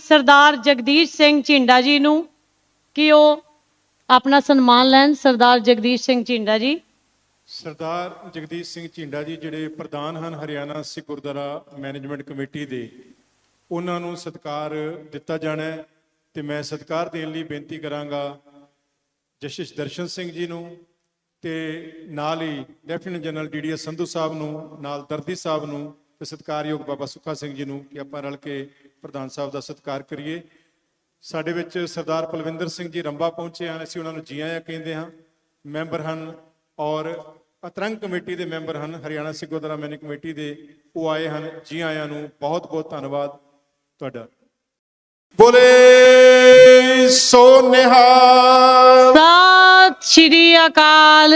ਸਰਦਾਰ ਜਗਦੀਸ਼ ਸਿੰਘ ਝਿੰਡਾ ਜੀ ਨੂੰ ਕਿ ਉਹ ਆਪਣਾ ਸਨਮਾਨ ਲੈਣ, ਸਰਦਾਰ ਜਗਦੀਸ਼ ਸਿੰਘ ਝਿੰਡਾ ਜੀ। ਸਰਦਾਰ ਜਗਦੀਸ਼ ਸਿੰਘ ਝਿੰਡਾ ਜੀ ਜਿਹੜੇ ਪ੍ਰਧਾਨ ਹਨ ਹਰਿਆਣਾ ਸਿੱਖ ਗੁਰਦੁਆਰਾ ਮੈਨੇਜਮੈਂਟ ਕਮੇਟੀ ਦੇ, ਉਹਨਾਂ ਨੂੰ ਸਤਿਕਾਰ ਦਿੱਤਾ ਜਾਣਾ ਹੈ ਤੇ ਮੈਂ ਸਤਿਕਾਰ ਦੇਣ ਲਈ ਬੇਨਤੀ ਕਰਾਂਗਾ ਜਸਟਿਸ ਦਰਸ਼ਨ ਸਿੰਘ ਜੀ ਨੂੰ ਤੇ ਨਾਲ ਹੀ lieutenant general DDS Sandhu Sahib ਨੂੰ, ਨਾਲ ਦਰਦੀ ਸਾਹਿਬ ਨੂੰ ਤੇ ਸਤਿਕਾਰਯੋਗ ਬਾਬਾ ਸੁੱਖਾ ਸਿੰਘ ਜੀ ਨੂੰ ਕਿ ਆਪਾਂ ਰਲ ਕੇ ਪ੍ਰਧਾਨ ਸਾਹਿਬ ਦਾ ਸਤਿਕਾਰ ਕਰੀਏ। ਸਾਡੇ ਵਿੱਚ ਸਰਦਾਰ ਪਲਵਿੰਦਰ ਸਿੰਘ ਜੀ ਰੰਬਾ ਪਹੁੰਚੇ ਹਨ, ਅਸੀਂ ਉਹਨਾਂ ਨੂੰ ਜੀ ਆਇਆਂ ਕਹਿੰਦੇ ਹਾਂ। ਮੈਂਬਰ ਹਨ ਔਰ ਅਤਰੰਗ ਕਮੇਟੀ ਦੇ ਮੈਂਬਰ ਹਨ। ਹਰਿਆਣਾ ਸਿੱਖ ਗੁਰਦੁਆਰਾ ਮੈਨੇਜਮੈਂਟ ਕਮੇਟੀ ਦੇ ਉਹ ਆਏ ਹਨ। ਜੀ ਆਇਆਂ ਨੂੰ ਬਹੁਤ ਬਹੁਤ ਧੰਨਵਾਦ ਤੁਹਾਡਾ। ਬੋਲੇ ਸੋ ਨਿਹਾਲ। ਸਤਿ ਸ਼੍ਰੀ ਅਕਾਲ।